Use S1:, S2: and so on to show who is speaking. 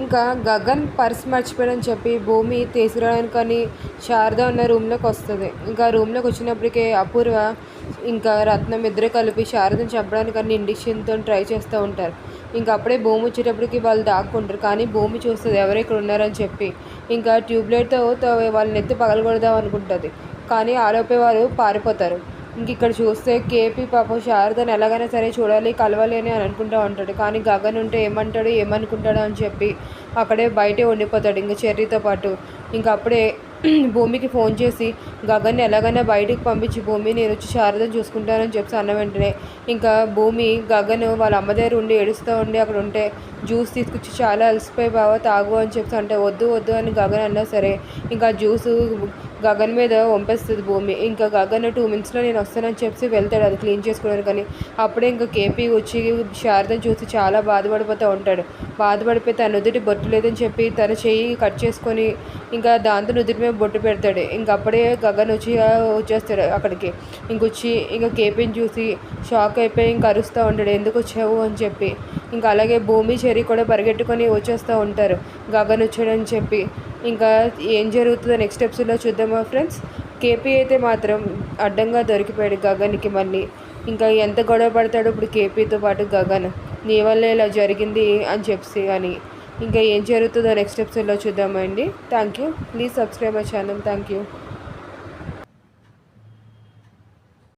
S1: ఇంకా గగన్ పర్స్ మర్చిపోయాడని చెప్పి భూమి తీసుకురావడానికని శారద ఉన్న రూమ్లోకి వస్తుంది. ఇంకా రూమ్లోకి వచ్చినప్పటికే అపూర్వ ఇంకా రత్నం ఇద్దరు కలిపి శారదను చంపడానికని ఇండిక్షన్తో ట్రై చేస్తూ ఉంటారు. ఇంకా అప్పుడే భూమి వచ్చేటప్పటికి వాళ్ళు దాక్కుంటారు. కానీ భూమి చూస్తుంది ఎవరు ఇక్కడ ఉన్నారని చెప్పి. ఇంకా ట్యూబ్లైట్తో వాళ్ళని ఎత్తి పగలగొడదాం అనుకుంటుంది. కానీ ఆలోపే వారు పారిపోతారు. ఇంక ఇక్కడ చూస్తే కేపీ పాపం శారదని ఎలాగైనా సరే చూడాలి కలవాలి అని అనుకుంటూ ఉంటాడు. కానీ గగన్ ఉంటే ఏమంటాడు ఏమనుకుంటాడు అని చెప్పి అక్కడే బయటే ఉండిపోతాడు ఇంకా చెర్రీతో పాటు. ఇంకా అప్పుడే భూమికి ఫోన్ చేసి గగన్ని ఎలాగైనా బయటికి పంపించి భూమి నేను వచ్చి శారదను చూసుకుంటానని చెప్పి అన్న వెంటనే ఇంకా భూమి గగన్ వాళ్ళ అమ్మ దగ్గర ఉండి ఏడుస్తూ ఉండి అక్కడ ఉంటే జ్యూస్ తీసుకొచ్చి చాలా అలసిపోయి బావ తాగు అని చెప్పి అంటే వద్దు వద్దు అని గగన్ అన్నా సరే ఇంకా జ్యూస్ గగన్ మీద వంపేస్తుంది భూమి. ఇంకా గగన్ టూ మినిట్స్లో నేను వస్తానని చెప్పి వెళ్తాడు. అది క్లీన్ చేసుకోవడానికి. కానీ అప్పుడే ఇంకా కేపీ వచ్చి శారదను చూసి చాలా బాధపడిపోతూ ఉంటాడు. బాధపడిపోయి తన నుదుటి బొట్టు లేదని చెప్పి తన చెయ్యి కట్ చేసుకొని ఇంకా దాంతో నుదుటి మీద బొట్టు పెడతాడు. ఇంక అప్పుడే గగన్ వచ్చి వచ్చేస్తాడు అక్కడికి. ఇంకొచ్చి ఇంకా కేపీని చూసి షాక్ అయిపోయి ఇంకా అరుస్తూ ఉంటాడు. ఎందుకు వచ్చావు? అని చెప్పి. ఇంకా అలాగే భూమి చెరి కూడా పరిగెట్టుకొని వచ్చేస్తూ ఉంటారు. గగన్ వచ్చాడని చెప్పి. ఇంకా ఏం జరుగుతుందో నెక్స్ట్ స్టెప్స్లో చూద్దామా ఫ్రెండ్స్ కేపీ అయితే మాత్రం అడ్డంగా దొరికిపోయాడు గగన్కి మళ్ళీ. ఇంకా ఎంత గొడవ పడతాడు ఇప్పుడు కేపీతో పాటు గగన్. నీ వల్ల ఇలా జరిగింది అని చెప్పి అని. ఇంకా ఏం జరుగుతుందో నెక్స్ట్ ఎపిసోడ్లో చూద్దామండి. Thank you please subscribe my channel thank you